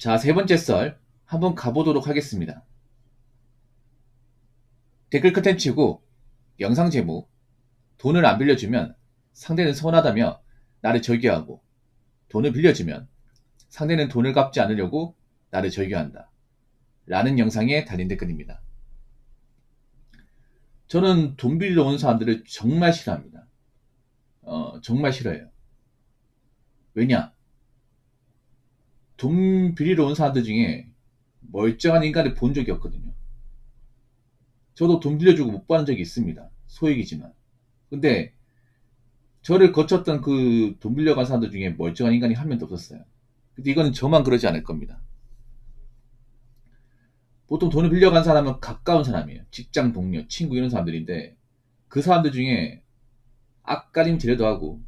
자, 세 번째 썰 한번 가보도록 하겠습니다. 댓글 컨텐츠고 영상 제목 돈을 안 빌려주면 상대는 서운하다며 나를 절교하고 돈을 빌려주면 상대는 돈을 갚지 않으려고 나를 절교한다. 라는 영상에 달린 댓글입니다. 저는 돈 빌리러 오는 사람들을 정말 싫어합니다. 어, 정말 싫어해요. 왜냐? 돈 빌리러 온 사람들 중에 멀쩡한 인간을 본 적이 없거든요. 저도 돈 빌려주고 못 받은 적이 있습니다. 소액이지만. 근데 저를 거쳤던 그 돈 빌려간 사람들 중에 멀쩡한 인간이 한 명도 없었어요. 근데 이거는 저만 그러지 않을 겁니다. 보통 돈을 빌려간 사람은 가까운 사람이에요. 직장 동료, 친구 이런 사람들인데 그 사람들 중에 앞가림 지려도 하고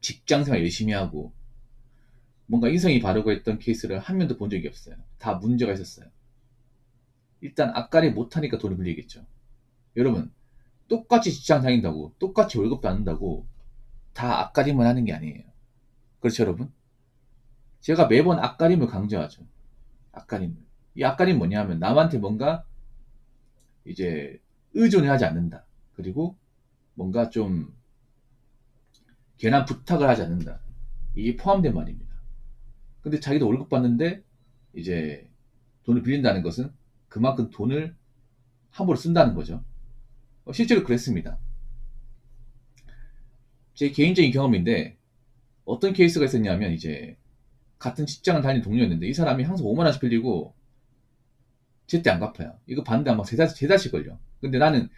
직장 생활 열심히 하고 뭔가 인성이 바르고 했던 케이스를 한 명도 본 적이 없어요. 다 문제가 있었어요. 일단 앞가림 못하니까 돈을 빌리겠죠. 여러분 똑같이 직장 다닌다고 똑같이 월급 받는다고 다 앞가림을 하는 게 아니에요. 그렇죠 여러분? 제가 매번 앞가림을 강조하죠. 앞가림을. 이 앞가림 뭐냐면 남한테 뭔가 이제 의존을 하지 않는다. 그리고 뭔가 좀 괜한 부탁을 하지 않는다. 이게 포함된 말입니다. 근데 자기도 월급 받는데 이제 돈을 빌린다는 것은 그만큼 돈을 함부로 쓴다는 거죠. 어, 실제로 그랬습니다. 제 개인적인 경험인데 어떤 케이스가 있었냐면 이제 같은 직장을 다니는 동료였는데 이 사람이 항상 5만 원씩 빌리고 제때 안 갚아요. 이거 받는데 아마 세 달씩 걸려. 근데 나는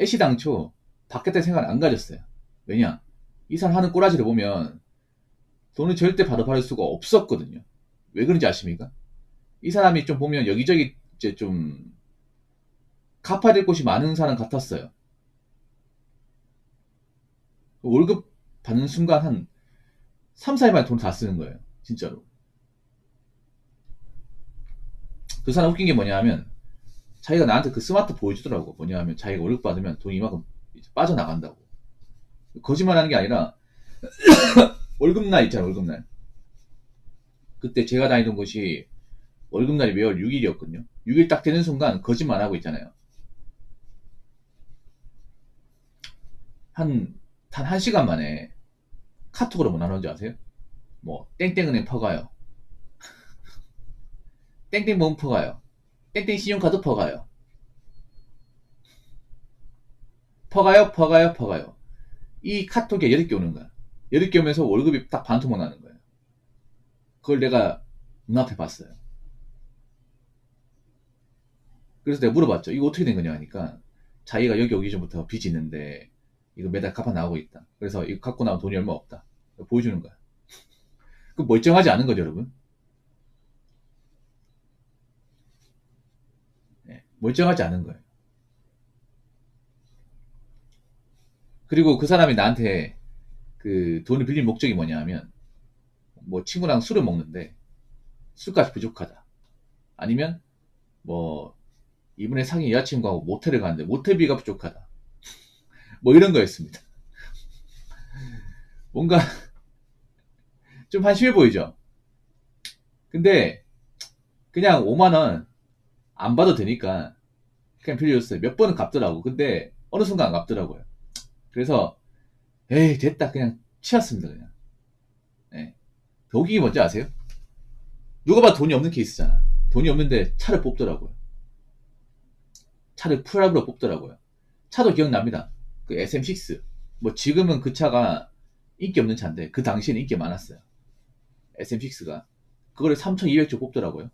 애시당초 받겠다 생각을 안 가졌어요. 왜냐? 이 사람 하는 꼬라지를 보면 돈을 절대 바로 받을 수가 없었거든요. 왜 그런지 아십니까? 이 사람이 좀 보면 여기저기 이제 좀 갚아야 될 곳이 많은 사람 같았어요. 월급 받는 순간 한 3, 4일 만에 돈 다 쓰는 거예요. 진짜로. 그 사람 웃긴 게 뭐냐 하면 자기가 나한테 그 스마트 보여주더라고. 뭐냐 하면 자기가 월급 받으면 돈이 이만큼 빠져나간다고. 거짓말 하는 게 아니라 월급날 있잖아, 월급날. 그때 제가 다니던 곳이 월급날이 매월 6일이었거든요. 6일 딱 되는 순간 거짓말 하고 있잖아요. 한, 단 1시간 만에 카톡으로 뭐 나누는지 아세요? 뭐, 땡땡은행 퍼가요. 땡땡보험 퍼가요. 땡땡 신용카드 퍼가요. 퍼가요, 퍼가요, 퍼가요. 이 카톡에 8개 오는 거야. 8개 오면서 월급이 딱 반토막 나는 거예요. 그걸 내가 눈앞에 봤어요. 그래서 내가 물어봤죠. 이거 어떻게 된 거냐 하니까 자기가 여기 오기 전부터 빚이 있는데 이거 매달 갚아 나오고 있다. 그래서 이거 갖고 나면 돈이 얼마 없다. 보여주는 거야. 그 멀쩡하지 않은 거죠, 여러분. 네, 멀쩡하지 않은 거예요. 그리고 그 사람이 나한테 그 돈을 빌린 목적이 뭐냐 하면 뭐 친구랑 술을 먹는데 술값이 부족하다. 아니면 뭐 이번에 사귄 여자친구하고 모텔을 가는데 모텔비가 부족하다. 뭐 이런 거였습니다. 뭔가 좀 한심해 보이죠? 근데 그냥 5만원 안 받아도 되니까 그냥 빌려줬어요. 몇 번은 갚더라고. 근데 어느 순간 안 갚더라고요. 그래서 에이 됐다 그냥 치웠습니다 그냥. 웃긴 게 뭔지 아세요? 누가 봐도 돈이 없는 케이스잖아. 돈이 없는데 차를 뽑더라고요. 차를 프라브로 뽑더라고요. 차도 기억납니다. 그 SM6. 뭐 지금은 그 차가 인기 없는 차인데 그 당시에는 인기 많았어요. SM6가. 그거를 3,200조 뽑더라고요.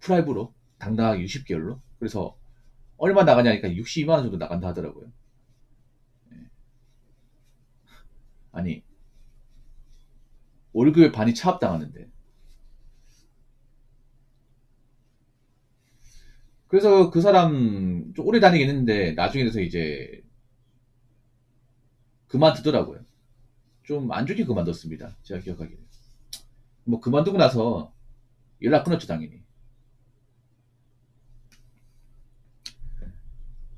프라이브로 당당하게 60개월로. 그래서 얼마 나가냐니까 62만원 정도 나간다 하더라고요. 네. 아니 월급의 반이 차압당하는데 그래서 그 사람 좀 오래 다니긴 했는데 나중에 돼서 이제 그만두더라고요. 좀 안 좋게 그만뒀습니다. 제가 기억하기에. 뭐 그만두고 나서 연락 끊었죠 당연히.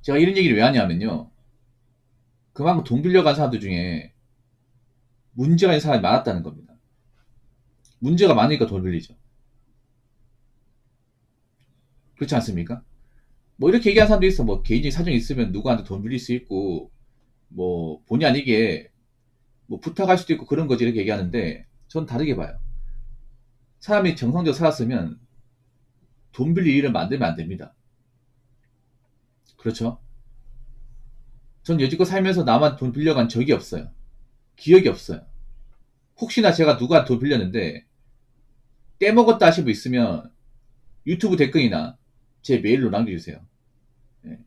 제가 이런 얘기를 왜 하냐면요. 그만큼 돈 빌려간 사람들 중에 문제가 있는 사람이 많았다는 겁니다. 문제가 많으니까 돈 빌리죠. 그렇지 않습니까? 뭐 이렇게 얘기하는 사람도 있어. 뭐 개인적인 사정이 있으면 누구한테 돈 빌릴 수 있고 뭐 본의 아니게 뭐 부탁할 수도 있고 그런 거지 이렇게 얘기하는데 전 다르게 봐요. 사람이 정상적으로 살았으면 돈 빌릴 일을 만들면 안 됩니다. 그렇죠? 전 여지껏 살면서 나만 돈 빌려간 적이 없어요. 기억이 없어요. 혹시나 제가 누가 돈 빌렸는데 떼먹었다 하시고 있으면 유튜브 댓글이나 제 메일로 남겨주세요. 네.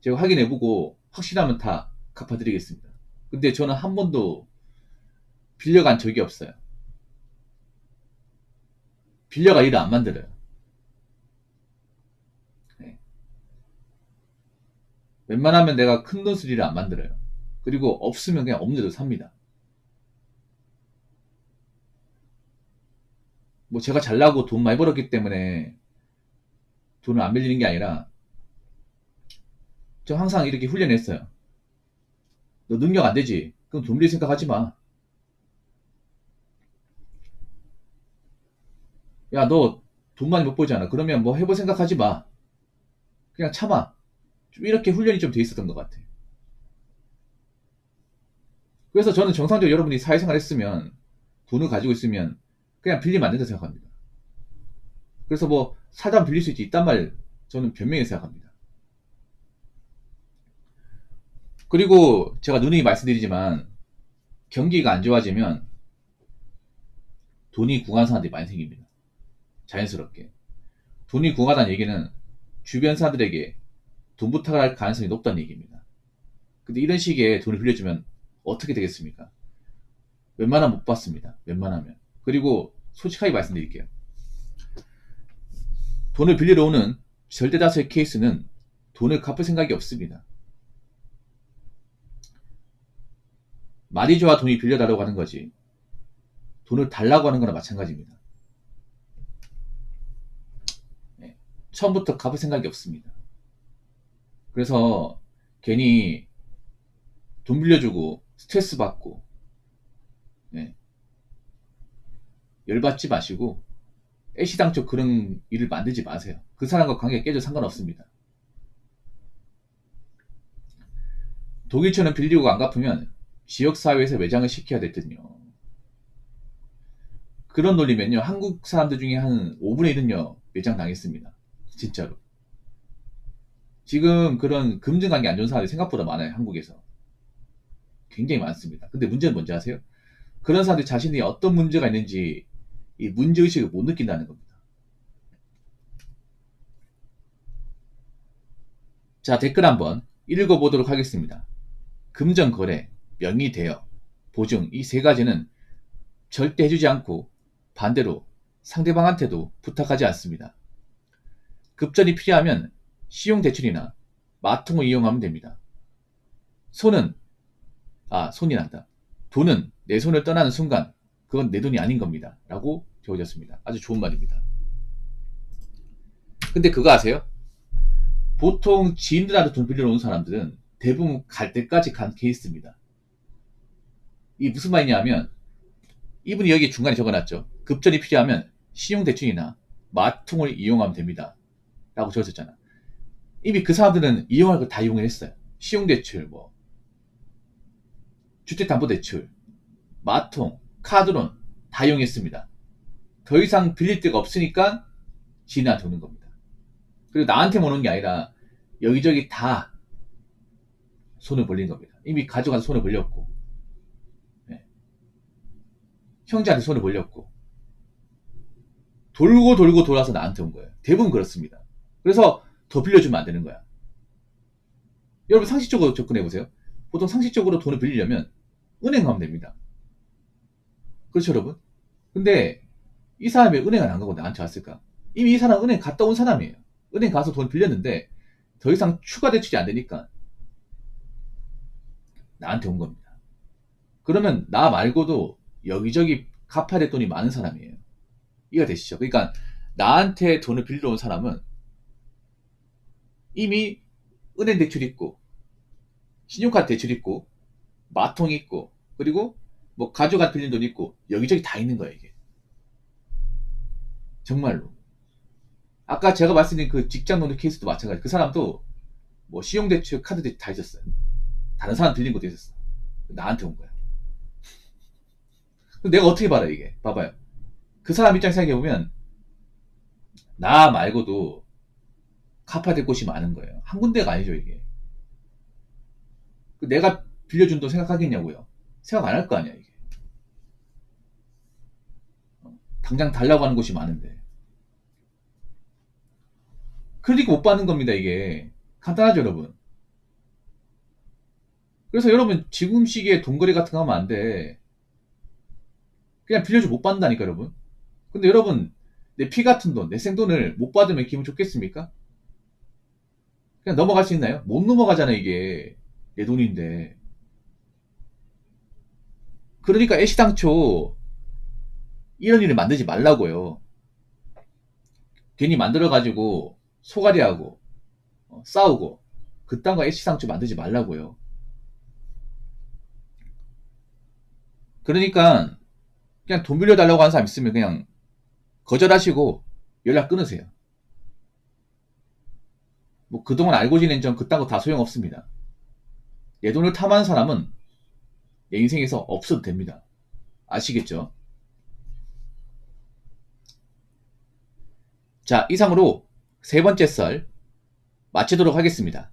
제가 확인해보고 확실하면 다 갚아드리겠습니다. 근데 저는 한 번도 빌려간 적이 없어요. 빌려가 일을 안 만들어요. 네. 웬만하면 내가 큰 돈 쓸 일을 안 만들어요. 그리고 없으면 그냥 없는 대로 삽니다. 뭐 제가 잘나고 돈 많이 벌었기 때문에 돈을 안 빌리는 게 아니라 저 항상 이렇게 훈련했어요. 너 능력 안 되지? 그럼 돈 빌릴 생각 하지 마. 야, 너 돈 많이 못 벌잖아. 그러면 뭐 해볼 생각 하지 마. 그냥 참아. 좀 이렇게 훈련이 좀 돼 있었던 것 같아. 그래서 저는 정상적으로 여러분이 사회생활 했으면 돈을 가지고 있으면 그냥 빌리면 안 된다고 생각합니다. 그래서 뭐 사다 빌릴 수 있지 있단 말 저는 변명해 생각합니다. 그리고 제가 누누이 말씀드리지만 경기가 안 좋아지면 돈이 궁한 사람들이 많이 생깁니다. 자연스럽게. 돈이 궁하다는 얘기는 주변 사람들에게 돈 부탁을 할 가능성이 높다는 얘기입니다. 근데 이런 식의 돈을 빌려주면 어떻게 되겠습니까? 웬만하면 못 받습니다. 웬만하면. 그리고 솔직하게 말씀드릴게요. 돈을 빌리러 오는 절대 다수의 케이스는 돈을 갚을 생각이 없습니다. 말이 좋아 돈이 빌려달라고 하는 거지. 돈을 달라고 하는 거나 마찬가지입니다. 네, 처음부터 갚을 생각이 없습니다. 그래서 괜히 돈 빌려주고 스트레스 받고 네, 열받지 마시고 애시당초 그런 일을 만들지 마세요. 그 사람과 관계가 깨져 상관없습니다. 독일처럼 빌리고 안 갚으면 지역사회에서 매장을 시켜야 됐거든요. 그런 논리면요. 한국 사람들 중에 한 5분의 1은요. 매장 당했습니다. 진짜로. 지금 그런 금전관계 안 좋은 사람이 생각보다 많아요. 한국에서. 굉장히 많습니다. 근데 문제는 뭔지 아세요? 그런 사람들이 자신이 어떤 문제가 있는지 이 문제의식을 못 느낀다는 겁니다. 자, 댓글 한번 읽어보도록 하겠습니다. 금전거래, 명의 대여, 보증 이 세 가지는 절대 해주지 않고 반대로 상대방한테도 부탁하지 않습니다. 급전이 필요하면信用대출이나 마통을 이용하면 됩니다. 손은 아 손이 난다. 돈은 내 손을 떠나는 순간 그건 내 돈이 아닌 겁니다. 라고 되어졌습니다. 아주 좋은 말입니다. 근데 그거 아세요? 보통 지인들한테 돈 빌려 놓은 사람들은 대부분 갈 때까지 간 케이스입니다. 이 무슨 말이냐면 이분이 여기 중간에 적어놨죠. 급전이 필요하면 신용대출이나 마통을 이용하면 됩니다. 라고 적었었잖아. 이미 그 사람들은 이용할 거다 이용을 했어요. 신용대출, 뭐, 주택담보대출, 마통, 카드론 다 이용했습니다. 더 이상 빌릴 데가 없으니까 지인한테 오는 겁니다. 그리고 나한테 오는 게 아니라 여기저기 다 손을 벌린 겁니다. 이미 가져가서 손을 벌렸고 네. 형제한테 손을 벌렸고 돌고 돌고 돌아서 나한테 온 거예요. 대부분 그렇습니다. 그래서 더 빌려주면 안 되는 거야. 여러분 상식적으로 접근해 보세요. 보통 상식적으로 돈을 빌리려면 은행 가면 됩니다. 그렇죠, 여러분? 근데 이 사람이 은행을 안 가고 나한테 왔을까? 이미 이 사람 은행 갔다 온 사람이에요. 은행 가서 돈 빌렸는데 더 이상 추가 대출이 안 되니까 나한테 온 겁니다. 그러면 나 말고도 여기저기 갚아야 될 돈이 많은 사람이에요. 이해가 되시죠? 그러니까 나한테 돈을 빌려 온 사람은 이미 은행 대출 있고 신용카드 대출 있고 마통 있고 그리고 뭐 가족한테 빌린 돈 있고 여기저기 다 있는 거예요 이게 정말로. 아까 제가 말씀드린 그 직장 노동 케이스도 마찬가지. 그 사람도 뭐 신용 대출, 카드 대출 다 있었어요. 다른 사람 들린 것도 있었어. 나한테 온 거야. 내가 어떻게 받아 이게? 봐봐요. 그 사람 입장 생각해 보면 나 말고도 갚아야 될 곳이 많은 거예요. 한 군데가 아니죠 이게. 그 내가 빌려준 돈 생각하겠냐고요. 생각 안 할 거 아니야 이게. 어, 당장 달라고 하는 곳이 많은데. 그러니까 못 받는 겁니다 이게. 간단하죠 여러분. 그래서 여러분 지금 시기에 돈거래 같은 거 하면 안 돼. 그냥 빌려줘 못 받는다니까 여러분. 근데 여러분 내 피 같은 돈, 내 생돈을 못 받으면 기분 좋겠습니까? 그냥 넘어갈 수 있나요? 못 넘어가잖아요 이게 내 돈인데. 그러니까 애시당초 이런 일을 만들지 말라고요. 괜히 만들어가지고 소가리하고 어, 싸우고 그딴 거 애시당초 만들지 말라고요. 그러니까 그냥 돈 빌려달라고 하는 사람 있으면 그냥 거절하시고 연락 끊으세요. 뭐 그동안 알고 지낸 전 그딴 거 다 소용없습니다. 내 돈을 탐하는 사람은 내 인생에서 없어도 됩니다. 아시겠죠? 자, 이상으로 세 번째 썰 마치도록 하겠습니다.